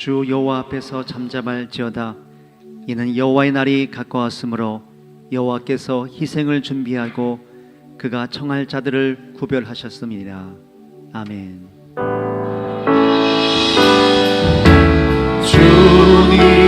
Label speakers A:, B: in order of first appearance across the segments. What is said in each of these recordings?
A: 주 여호와 앞에서 잠잠할지어다 이는 여호와의 날이 가까웠으므로 여호와께서 희생을 준비하고 그가 청할 자들을 구별하셨습니다. 아멘.
B: 주님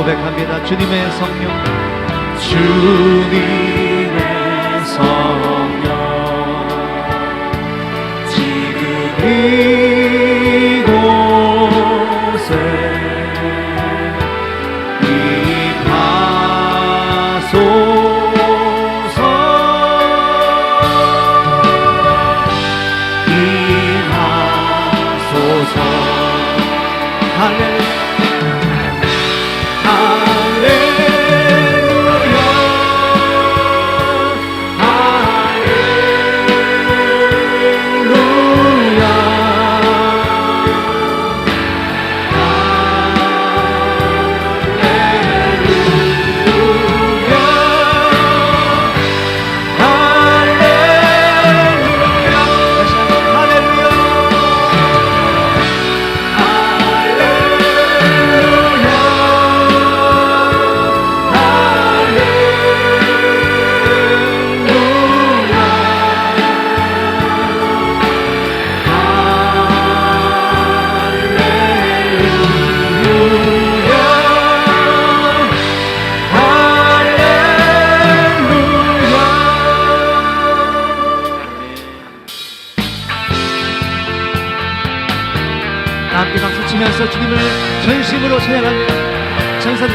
A: 고백합니다. 주님의 성령.
B: 주님의 성령. 지금 이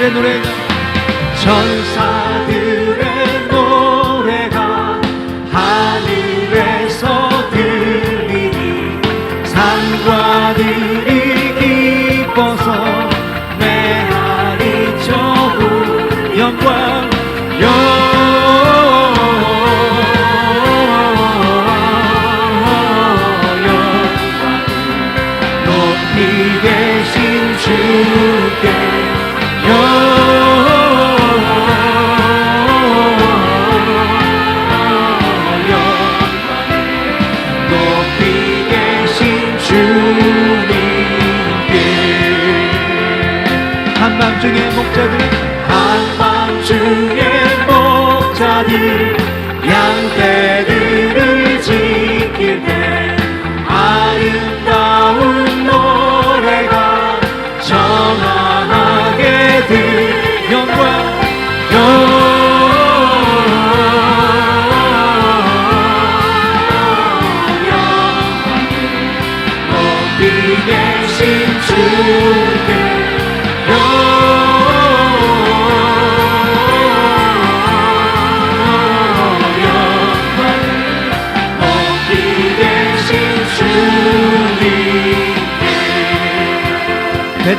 A: 천사들의 노래가
B: 천사들의 노래가 하늘에서 들리니 산과 들이 기뻐서
A: 중의
B: 목자들이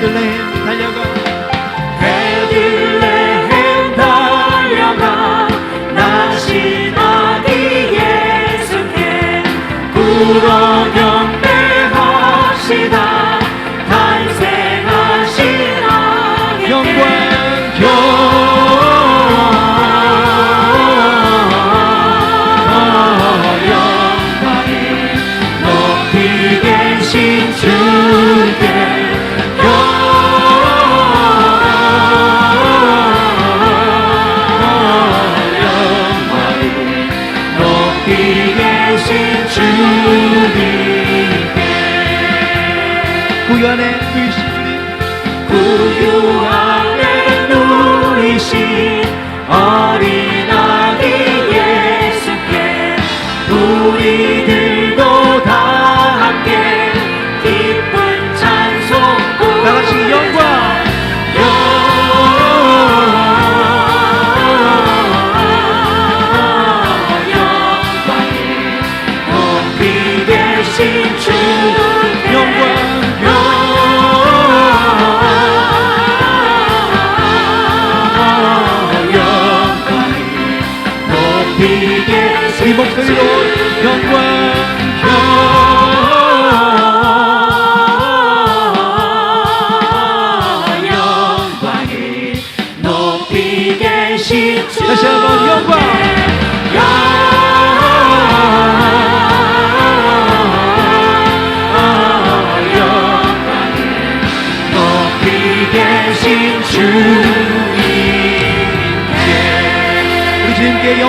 B: Land.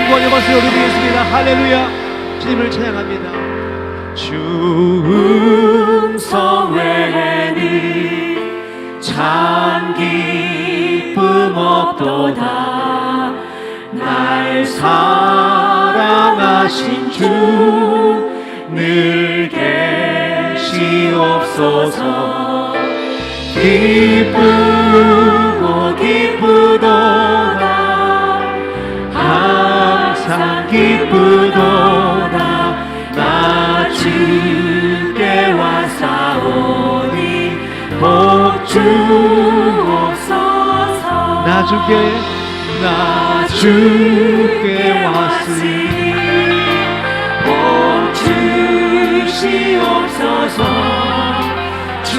A: 영광의 박수 올려드리겠습니다. 할렐루야. 주님을 찬양합니다. 주
B: 음성 외에는 참 기쁨 없도다. 날 사랑하신 주 늘 계시옵소서. 기쁘 주께
A: 나 주께 왔으니.
B: 복 주시옵소서 주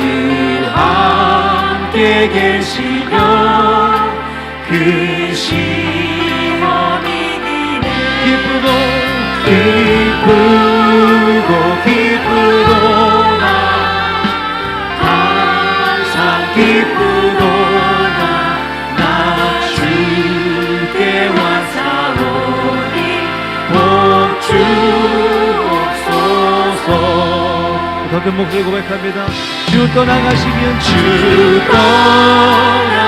B: 함께 계시며 그 시험이
A: 기쁘고
B: 기
A: 더 큰 목소리 고백합니다. 주 떠나가시면
B: 주 떠나가시면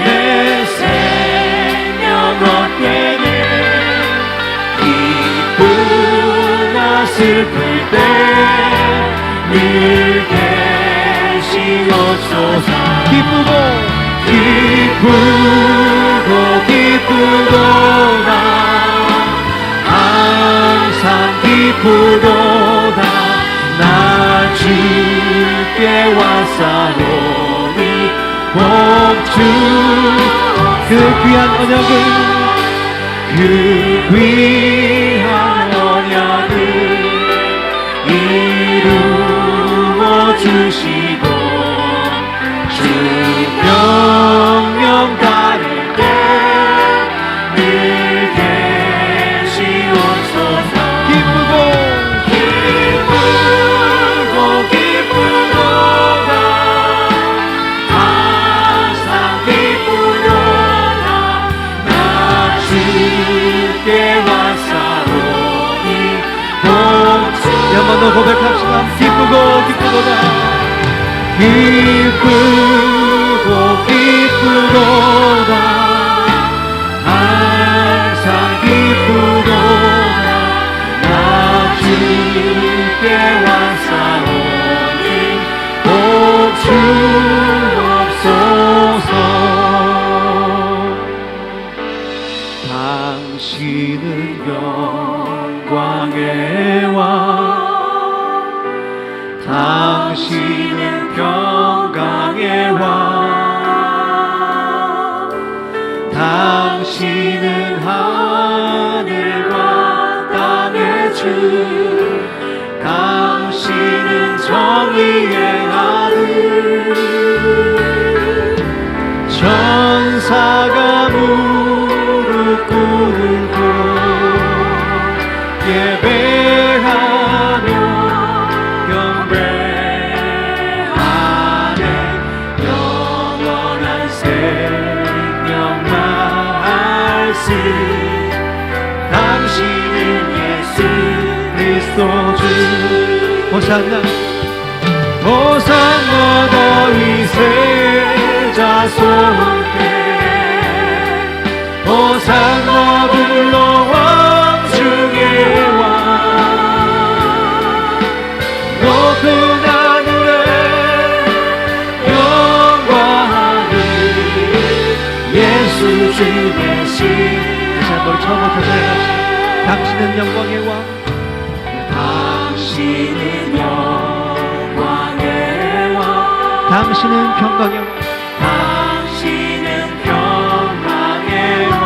B: 내 생명 헛되네 기쁘나 슬플 때늘 계시옵소서.
A: 기쁘고
B: 기쁘고 기쁘도다 항상 기쁘도 주께 왔사오니 복주
A: 그 귀한 언약을
B: 그 귀한 언약을 이루어 주시고 주
A: 기쁘고
B: 기쁘도다
A: 호산나
B: 호산나 다윗의 자손께. 호산나 불러 왕중의 왕 높은 하늘에 영광하니 예수 주 대신
A: 다시 한번 처음부터 고백합시다. 당신은 영광의 왕.
B: 당신
A: 당신은 평강의 왕
B: 당신은 평강의 왕.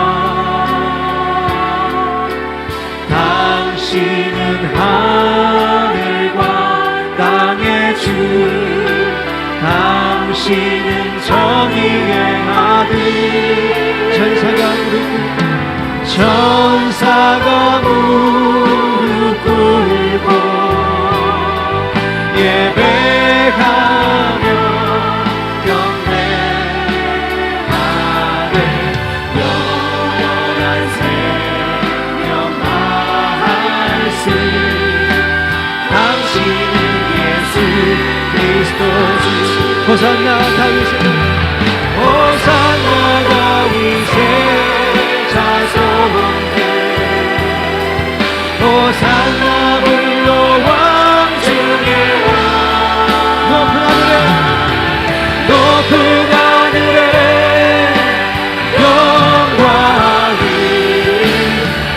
B: 당신은 하늘과 땅의 주. 당신은 정의의 아들.
A: 천사가 부르고
B: 천사가 부르고
A: 호산나 다윗의
B: 호산나 다윗의 자손들. 호산나 불러 왕 중에 왕.
A: 높은 하늘에
B: 높은 하늘에 영광을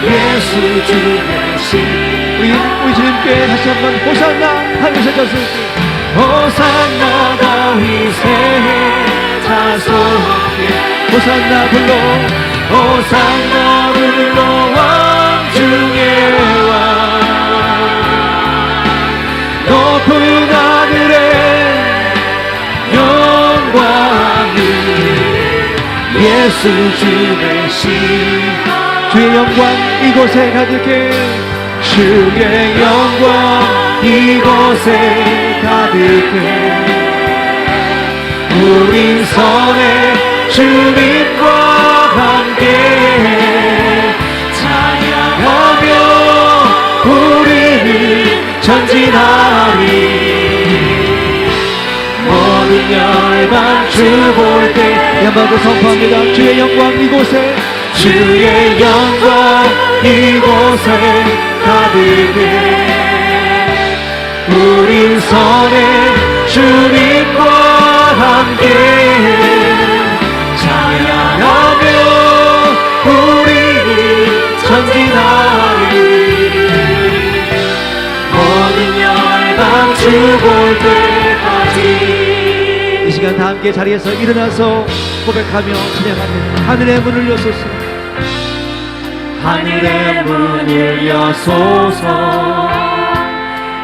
B: 예수 주 대신.
A: 우리 주님께 다시 한번 호산나 하면서 졌을 때
B: 호산나 다윗의 자손께
A: 호산나 불러
B: 호산나 불러 왕 중에 왕 높은 하늘에 영광을 예수 주 대신
A: 주의 영광 이곳에 가득해.
B: 주의 영광 이곳에 가득해. 우린 선의 주님과 함께 찬양하며 우리는 전진하리. 모든 열방 주볼때
A: 야마도 선포합니다. 주의 영광 이곳에.
B: 주의 영광 이곳에 가득해 선의 주님과 함께 찬양하며 우리는 전진하리. 모든 열방 주볼 때까지
A: 이 시간 다 함께 자리에서 일어나서 고백하며 찬양합니다 하늘의 문을 여소서.
B: 하늘의 문을 여소서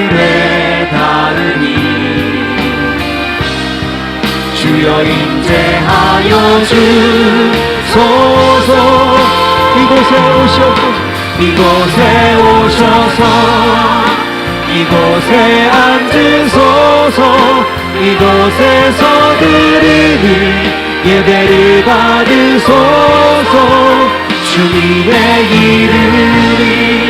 B: 하늘에 닿으니 주여 임재하여 주소서.
A: 이곳에 오시옵소서
B: 이곳에 오셔서 이곳에 앉으소서. 이곳에서 드리는 예배를 받으소서. 주님의 이름이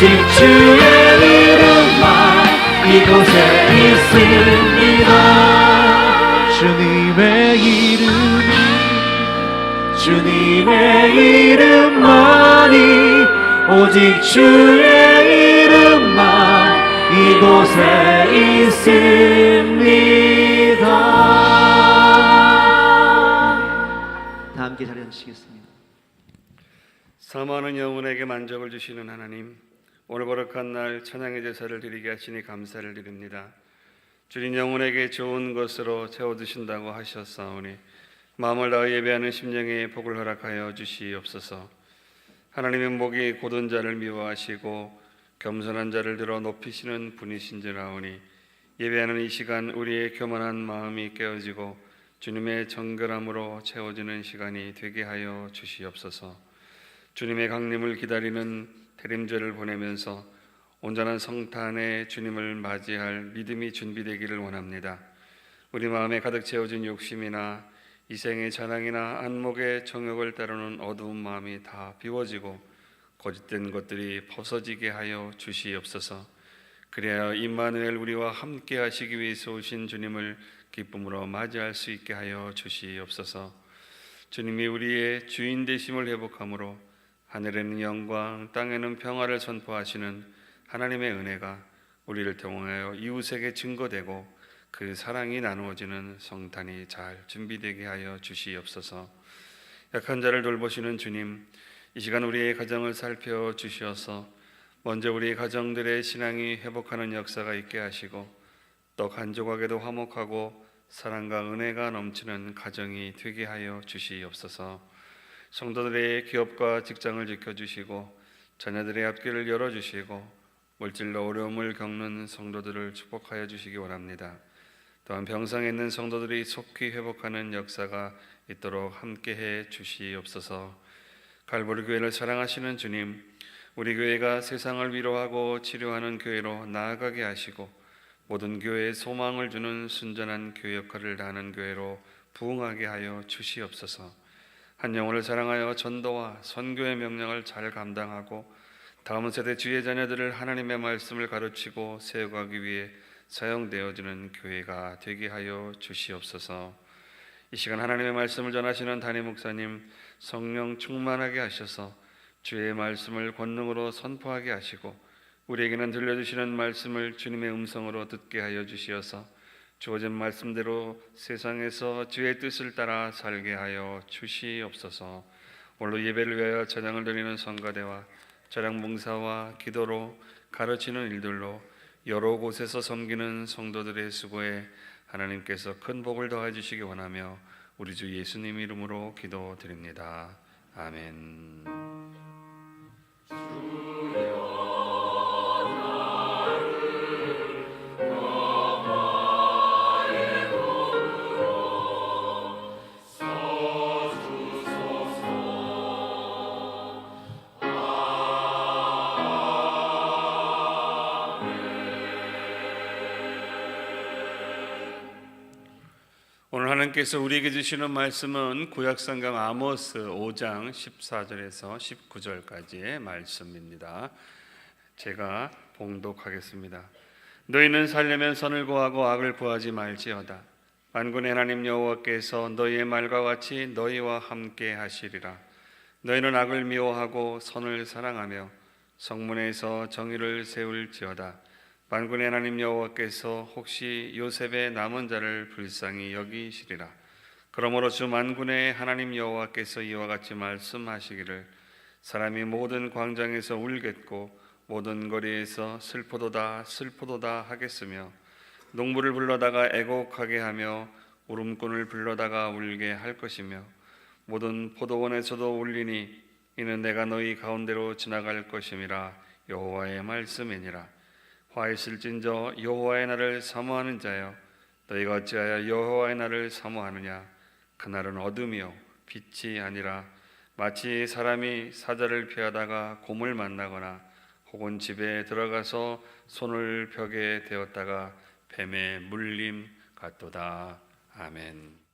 B: 오직 주의 이름만 이곳에 있습니다
A: 주님의 이름이
B: 주님의 이름만이 오직 주의 이름만 이곳에 있습니다.
A: 다 함께 자리 앉으시겠습니다
C: 사모하는 영혼에게 만족을 주시는 하나님 오늘 거룩한 날 찬양의 제사를 드리게 하시니 감사를 드립니다. 주님 영혼에게 좋은 것으로 채워주신다고 하셨사오니 마음을 다해 예배하는 심령에 복을 허락하여 주시옵소서. 하나님의 목이 고든 자를 미워하시고 겸손한 자를 들어 높이시는 분이신지라오니 예배하는 이 시간 우리의 교만한 마음이 깨어지고 주님의 정결함으로 채워지는 시간이 되게 하여 주시옵소서. 주님의 강림을 기다리는 대림절을 보내면서 온전한 성탄에 주님을 맞이할 믿음이 준비되기를 원합니다. 우리 마음에 가득 채워진 욕심이나 이생의 자랑이나 안목의 정욕을 따르는 어두운 마음이 다 비워지고 거짓된 것들이 벗어지게 하여 주시옵소서. 그래야 임마누엘 우리와 함께 하시기 위해서 오신 주님을 기쁨으로 맞이할 수 있게 하여 주시옵소서. 주님이 우리의 주인 되심을 회복함으로 하늘에는 영광, 땅에는 평화를 선포하시는 하나님의 은혜가 우리를 통하여 이웃에게 증거되고 그 사랑이 나누어지는 성탄이 잘 준비되게 하여 주시옵소서. 약한 자를 돌보시는 주님, 이 시간 우리의 가정을 살펴 주시어서 먼저 우리 가정들의 신앙이 회복하는 역사가 있게 하시고 또 간조각에도 화목하고 사랑과 은혜가 넘치는 가정이 되게 하여 주시옵소서. 성도들의 기업과 직장을 지켜주시고 자녀들의 앞길을 열어주시고 물질로 어려움을 겪는 성도들을 축복하여 주시기 원합니다. 또한 병상에 있는 성도들이 속히 회복하는 역사가 있도록 함께해 주시옵소서. 갈보리 교회를 사랑하시는 주님, 우리 교회가 세상을 위로하고 치료하는 교회로 나아가게 하시고 모든 교회에 소망을 주는 순전한 교회 역할을 다하는 교회로 부흥하게 하여 주시옵소서. 한 영혼을 사랑하여 전도와 선교의 명령을 잘 감당하고 다음 세대 주의 자녀들을 하나님의 말씀을 가르치고 세워가기 위해 사용되어지는 교회가 되게 하여 주시옵소서. 이 시간 하나님의 말씀을 전하시는 담임 목사님 성령 충만하게 하셔서 주의 말씀을 권능으로 선포하게 하시고 우리에게는 들려주시는 말씀을 주님의 음성으로 듣게 하여 주시어서 주어진 말씀대로 세상에서 주의 뜻을 따라 살게 하여 주시옵소서. 오늘 예배를 위하여 찬양을 드리는 성가대와 찬양 봉사와 기도로 가르치는 일들로 여러 곳에서 섬기는 성도들의 수고에 하나님께서 큰 복을 더해 주시기 원하며 우리 주 예수님 이름으로 기도드립니다. 아멘. 하나님께서 우리에게 주시는 말씀은 구약성경 아모스 5장 14절에서 19절까지의 말씀입니다. 제가 봉독하겠습니다. 너희는 살려면 선을 구하고 악을 구하지 말지어다. 만군의 하나님 여호와께서 너희의 말과 같이 너희와 함께 하시리라. 너희는 악을 미워하고 선을 사랑하며 성문에서 정의를 세울지어다. 만군의 하나님 여호와께서 혹시 요셉의 남은 자를 불쌍히 여기시리라. 그러므로 주 만군의 하나님 여호와께서 이와 같이 말씀하시기를 사람이 모든 광장에서 울겠고 모든 거리에서 슬퍼도다 슬퍼도다 하겠으며 농부를 불러다가 애곡하게 하며 울음꾼을 불러다가 울게 할 것이며 모든 포도원에서도 울리니 이는 내가 너희 가운데로 지나갈 것임이라 여호와의 말씀이니라. 화 있을진저 여호와의 날을 사모하는 자여 너희가 어찌하여 여호와의 날을 사모하느냐 그날은 어둠이요 빛이 아니라 마치 사람이 사자를 피하다가 곰을 만나거나 혹은 집에 들어가서 손을 벽에 대었다가 뱀의 물림 같도다 아멘.